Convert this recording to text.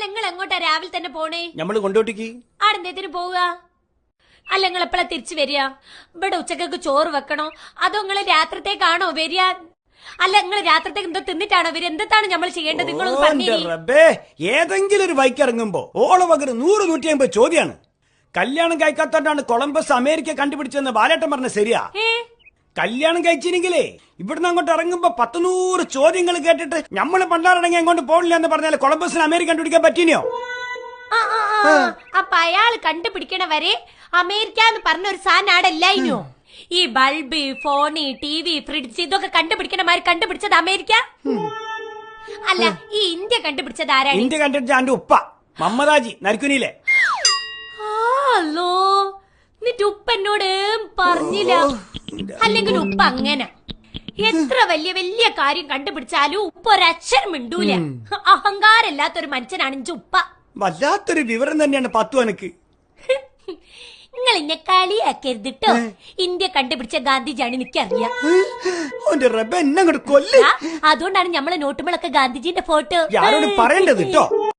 അല്ല നിങ്ങൾ എങ്ങോട്ടാ രാവിലെ തന്നെ പോണേ? ഞമ്മൾ കൊണ്ടോട്ടിക്ക്. ആടെന്തേത്തിന് പോവുക അല്ല നിങ്ങൾ എപ്പോഴാ തിരിച്ചു വരിക? ഇവിടെ ഉച്ചക്കൊക്കെ ചോറ് വെക്കണോ? അതോ നിങ്ങൾ രാത്രത്തേക്കാണോ വരിക? അല്ല നിങ്ങൾ രാത്രത്തേക്ക് എന്തോ തിന്നിട്ടാണോ വരിക? എന്താണ് നമ്മൾ ചെയ്യേണ്ടത്? നിങ്ങൾ റബ്ബേ ഏതെങ്കിലും ഒരു ബൈക്ക് ഇറങ്ങുമ്പോ ഓള പകരം നൂറ് നൂറ്റി അമ്പത് ചോദ്യാണ്. കല്യാണം കഴിക്കാത്തോണ്ടാണ് കൊളംബസ് അമേരിക്ക കണ്ടുപിടിച്ചെന്ന് ബാലേട്ടൻ പറഞ്ഞ ശരിയാ. കല്യാണം കഴിച്ചില്ലെങ്കിലേ ഇവിടുന്ന് അങ്ങോട്ട് ഇറങ്ങുമ്പോ പത്ത് നൂറ് ചോദ്യങ്ങൾ കേട്ടിട്ട് ഞമ്മൾ പണ്ടാറടങ്ങി അങ്ങോട്ട് പോകില്ല എന്ന് പറഞ്ഞാൽ കൊളംബസിന് അമേരിക്ക കണ്ടുപിടിക്കാൻ പറ്റിനോ ആ, ആ, ആ. അപ്പൊ അയാൾ കണ്ടുപിടിക്കണ വരെ അമേരിക്ക എന്ന് പറഞ്ഞ ഒരു സാധനം ഇല്ലായിനോ? ഈ bulb phone T V fridge ഇതൊക്കെ കണ്ടുപിടിക്കണ മാതിരി കണ്ടുപിടിച്ചത് അമേരിക്ക? അല്ല ഈ ഇന്ത്യ കണ്ടുപിടിച്ചത് ആരാണ്? ഇന്ത്യ കണ്ടുപിടിച്ച എന്റെ ഉപ്പ മമ്മദാജി നരിക്കുനിയിലെ. ഹലോ. എന്നിട്ട് ഉപ്പ എന്നോട് പറഞ്ഞില്ല. അല്ലെങ്കിൽ ഉപ്പ അങ്ങനെ. എത്ര വലിയ വലിയ കാര്യം കണ്ടുപിടിച്ചാലും ഉപ്പ ഒരക്ഷരം മിണ്ടൂല. അഹങ്കാരല്ലാത്തൊരു മനുഷ്യനാണ് ഇഞ്ച ഉപ്പ. വല്ലാത്തൊരു വിവരം തന്നെയാണ് പത്തു എനിക്ക് നിങ്ങൾ എന്നെ കളിയാക്കരുതിട്ടോ? ഇന്ത്യ കണ്ടുപിടിച്ച ഗാന്ധിജിയാണ് എനിക്കറിയാം. അതുകൊണ്ടാണ് നമ്മളെ നോട്ടുമ്പളൊക്കെ ഗാന്ധിജിന്റെ ഫോട്ടോ. പറയേണ്ടത് കേട്ടോ